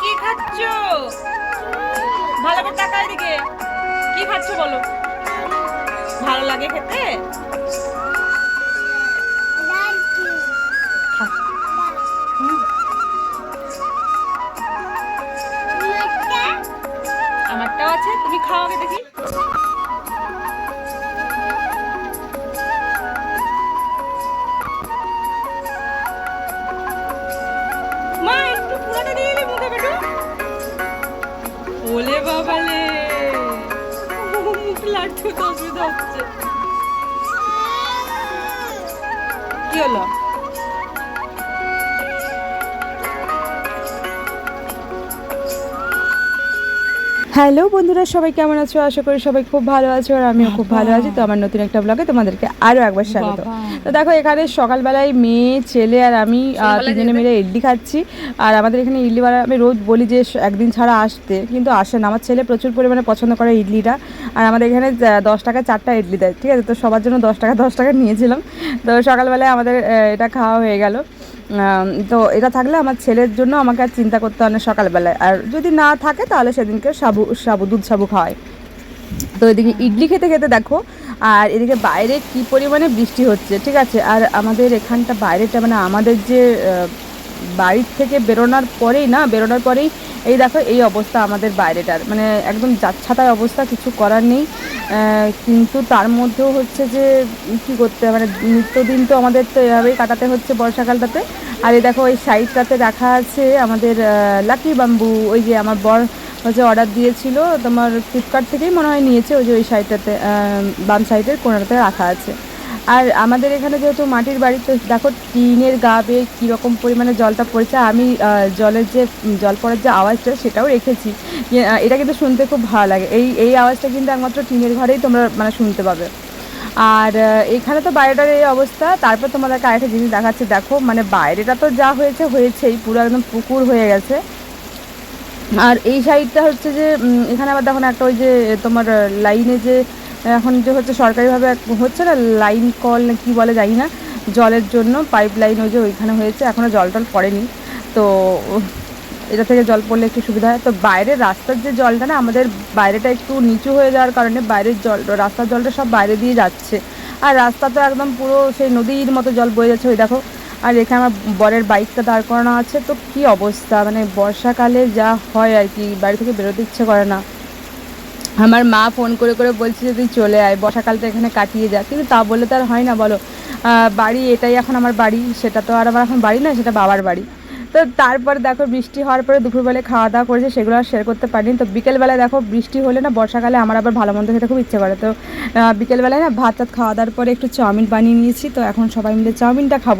কি খাচ্ছ? ভালো করে টাকা এদিকে। কি খাচ্ছ বলো? ভালো লাগে খেতে? আমারটাও আছে তুমি খাও আগে দেখি। ওলে বাবালে মুখ লাঠু তো অসুবিধা হচ্ছে। কি হলো? হ্যালো বন্ধুরা সবাই কেমন আছো? আশা করি সবাই খুব ভালো আছো আর আমিও খুব ভালো আছি। তো আমার নতুন একটা ব্লগে তোমাদেরকে আরও একবার স্বাগত। তো দেখো এখানে সকালবেলায় মেয়ে ছেলে আর আমি তিনজনে মিলে ইডলি খাচ্ছি। আর আমাদের এখানে ইডলি বাড়া আমি রোজ বলি যে একদিন ছাড়া আসতে কিন্তু আসে না। আমার ছেলে প্রচুর পরিমাণে পছন্দ করে ইডলিটা। আর আমাদের এখানে দশ টাকা চারটা ইডলি দেয় ঠিক আছে? তো সবার জন্য দশ টাকা দশ টাকা নিয়েছিলাম। তো সকালবেলায় আমাদের এটা খাওয়া হয়ে গেল। তো এটা থাকলে আমার ছেলের জন্য আমাকে আর চিন্তা করতে হয় না সকালবেলায়। আর যদি না থাকে, তাহলে সেদিনকে সাবু সাবু, দুধ সাবু খাওয়াই। তো এদিকে ইডলি খেতে খেতে দেখো, আর এদিকে বাইরে কি পরিমাণে বৃষ্টি হচ্ছে, ঠিক আছে? আর আমাদের এখানটা বাইরেটা মানে আমাদের যে বাড়ির থেকে বেরোনোর পরেই না, বেরোনোর পরেই এই দেখো এই অবস্থা আমাদের বাইরেটার। মানে একদম যাচ্ছাতার অবস্থা, কিছু করার নেই। কিন্তু তার মধ্যেও হচ্ছে যে কি করতে মানে নিত্যদিন তো আমাদের তো এভাবেই কাটাতে হচ্ছে বর্ষাকালটাতে। আর এই দেখো ওই সাইডটাতে রাখা আছে আমাদের লাকি বাম্বু। ওই যে আমার বর হচ্ছে অর্ডার দিয়েছিল, তোমার ফ্লিপকার্ট থেকেই মনে হয় নিয়েছে, ওই যে ওই সাইডটাতে বাম সাইডের কোনাটাতে রাখা আছে। আর আমাদের এখানে যেহেতু মাটির বাড়ি, তো দেখো টিনের গা বেয়ে কীরকম পরিমাণে জলটা পড়েছে। আমি জলের যে জল পড়ার যে আওয়াজটা সেটাও রেখেছি। এটা কিন্তু শুনতে খুব ভালো লাগে। এই এই আওয়াজটা কিন্তু একমাত্র টিনের ঘরেই তোমরা মানে শুনতে পাবে। আর এখানে তো বাইরেটার এই অবস্থা। তারপর তোমাদেরকে আরেকটা জিনিস দেখাচ্ছে। দেখো মানে বাইরেটা তো যা হয়েছে, হয়েছেই। পুরো একদম পুকুর হয়ে গেছে। আর এই সাইডটা হচ্ছে যে এখানে আবার দেখো একটা ওই যে, তোমার, লাইনে যে এখন যে হচ্ছে সরকারিভাবে হচ্ছে না লাইন কল কী বলে জানি না, জলের জন্য পাইপ লাইন ওই যে ওইখানে হয়েছে এখনও জল টল পড়েনি। তো এটা থেকে জল পড়লে একটু সুবিধা হয়। তো বাইরের রাস্তার যে জলটা না, আমাদের বাইরেটা একটু নিচু হয়ে যাওয়ার কারণে বাইরের জল, রাস্তার জলটা সব বাইরে দিয়ে যাচ্ছে। আর রাস্তা তো একদম পুরো সেই নদীর মতো জল বয়ে যাচ্ছে, ওই দেখো। আর এখানে আমার বরের বাইকটা দাঁড় করানো আছে। তো কি অবস্থা? মানে বর্ষাকালে যা হয় আর কি, বাড়ি থেকে বেরোতে ইচ্ছে করে না। আমার মা ফোন করে করে বলছে যে, তুই চলে আয়, বর্ষাকালটা এখানে কাটিয়ে যা। কিন্তু তা বলে তো আর হয় না, বলো। বাড়ি এটাই এখন আমার বাড়ি, সেটা তো আর আমার এখন বাড়ি না, সেটা বাবার বাড়ি। তো তারপর দেখো বৃষ্টি হওয়ার পরে দুপুরবেলায় খাওয়া দাওয়া করেছে, সেগুলো আর শেয়ার করতে পারিনি। তো বিকেলবেলায় দেখো বৃষ্টি হলে না, বর্ষাকালে আমার আবার ভালো মন্দ খেতে খুব ইচ্ছে করে। তো বিকেলবেলায় না ভাত টাত খাওয়া দাওয়ার পরে একটু চাউমিন বানিয়ে নিয়েছি, তো এখন সবাই মিলে চাউমিনটা খাব।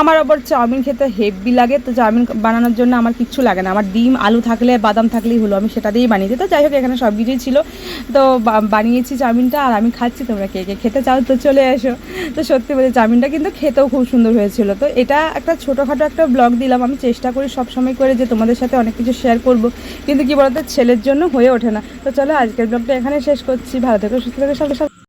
আমার আবার চাউমিন খেতে হেভি লাগে, তো চাউমিন বানানোর জন্য আমার কিচ্ছু লাগে না। আমার ডিম, আলু থাকলে, বাদাম থাকলেই হলো, আমি সেটা দিয়েই বানিয়ে দিই তো যাই হোক, এখানে সব কিছুই ছিল। তো বানিয়েছি চাউমিনটা, আর আমি খাচ্ছি, তোমরা কে কে খেতে চাও তো চলে এসো। তো সত্যি বলে চাউমিনটা কিন্তু খেতেও খুব সুন্দর হয়েছিল। তো এটা একটা ছোটোখাটো একটা ব্লগ দিলাম আমি চেষ্টা করি সব সময় করে যে তোমাদের সাথে অনেক কিছু শেয়ার করব। কিন্তু কি বলতো, ছেলের জন্য হয়ে ওঠে না। তো চলো আজকের ব্লগটা এখানে শেষ করছি। ভালো থেকে, সুস্থ থেকো সবাই